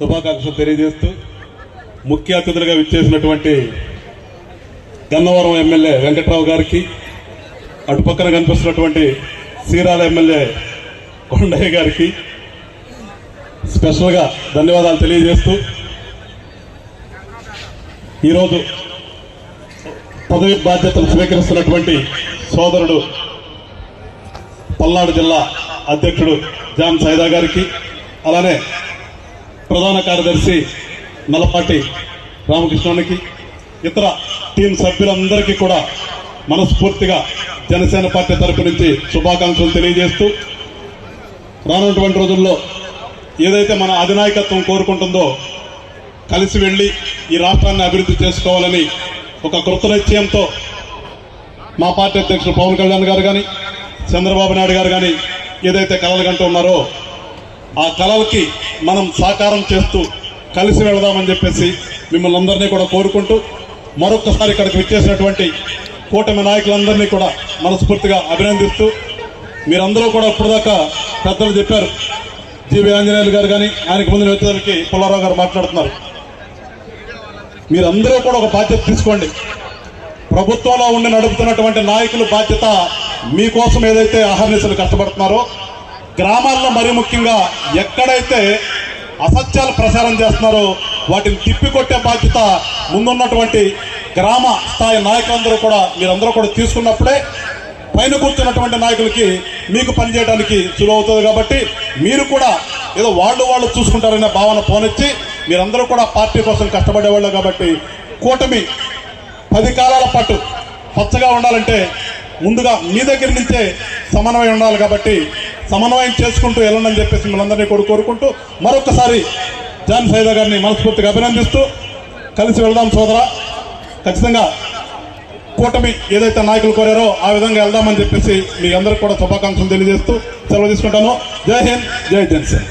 శుభాకాంక్షలు తెలియజేస్తూ ముఖ్య అతిథులుగా విచ్చేసినటువంటి గన్నవరం ఎమ్మెల్యే వెంకట్రావు గారికి అటుపక్కన కనిపిస్తున్నటువంటి సీరాల ఎమ్మెల్యే కొండయ్య గారికి స్పెషల్గా ధన్యవాదాలు తెలియజేస్తూ ఈరోజు పదవి బాధ్యతలు స్వీకరిస్తున్నటువంటి సోదరుడు పల్నాడు జిల్లా అధ్యక్షుడు జాన్ సైదా గారికి అలానే ప్రధాన కార్యదర్శి నలపాటి రామకృష్ణునికి ఇతర టీం సభ్యులందరికీ కూడా మనస్ఫూర్తిగా జనసేన పార్టీ తరపు నుంచి శుభాకాంక్షలు తెలియజేస్తూ రానున్నటువంటి రోజుల్లో ఏదైతే మన అధినాయకత్వం కోరుకుంటుందో కలిసి వెళ్ళి ఈ రాష్ట్రాన్ని అభివృద్ధి చేసుకోవాలని ఒక కృత నిశ్చయంతో మా పార్టీ అధ్యక్షుడు పవన్ కళ్యాణ్ గారు కానీ చంద్రబాబు నాయుడు గారు కానీ ఏదైతే కలలు కంటూ ఉన్నారో ఆ కళలకి మనం సాకారం చేస్తూ కలిసి వెళదామని చెప్పేసి మిమ్మల్ని అందరినీ కూడా కోరుకుంటూ మరొకసారి ఇక్కడికి విచ్చేసినటువంటి కూటమి నాయకులందరినీ కూడా మనస్ఫూర్తిగా అభినందిస్తూ మీరందరూ కూడా ఇప్పటిదాకా పెద్దలు చెప్పారు. జీవి ఆంజనేయులు గారు కానీ ఆయనకు ముందు వచ్చేసరికి పుల్లారావు గారు మాట్లాడుతున్నారు. మీరందరూ కూడా ఒక బాధ్యత తీసుకోండి. ప్రభుత్వంలో ఉండి నడుపుతున్నటువంటి నాయకుల బాధ్యత మీకోసం ఏదైతే అహర్నిశలు కష్టపడుతున్నారో గ్రామాల్లో మరీ ముఖ్యంగా ఎక్కడైతే అసత్యాలు ప్రచారం చేస్తున్నారో వాటిని తిప్పికొట్టే బాధ్యత ముందున్నటువంటి గ్రామ స్థాయి నాయకులందరూ కూడా మీరందరూ కూడా తీసుకున్నప్పుడే పైన కూర్చున్నటువంటి నాయకులకి మీకు పనిచేయడానికి సులువు అవుతుంది కాబట్టి మీరు కూడా ఏదో వాళ్ళు వాళ్ళు చూసుకుంటారనే భావన పోనిచ్చి మీరందరూ కూడా పార్టీ కోసం కష్టపడేవాళ్ళు కాబట్టి కూటమి పది కాలాల పాటు పచ్చగా ఉండాలంటే ముందుగా మీ దగ్గర నుంచే సమన్వయం ఉండాలి కాబట్టి సమన్వయం చేసుకుంటూ వెళ్ళండి చెప్పేసి మిమ్మల్ని కూడా కోరుకుంటూ మరొకసారి జాన్ సైదా గారిని మనస్ఫూర్తిగా అభినందిస్తూ కలిసి వెళ్దాం సోదరా. ఖచ్చితంగా కూటమి ఏదైతే నాయకులు కోరారో ఆ విధంగా వెళ్దామని చెప్పేసి మీ అందరికి కూడా శుభాకాంక్షలు తెలియజేస్తూ సెలవు తీసుకుంటాను. జై హింద్ జై జనసేన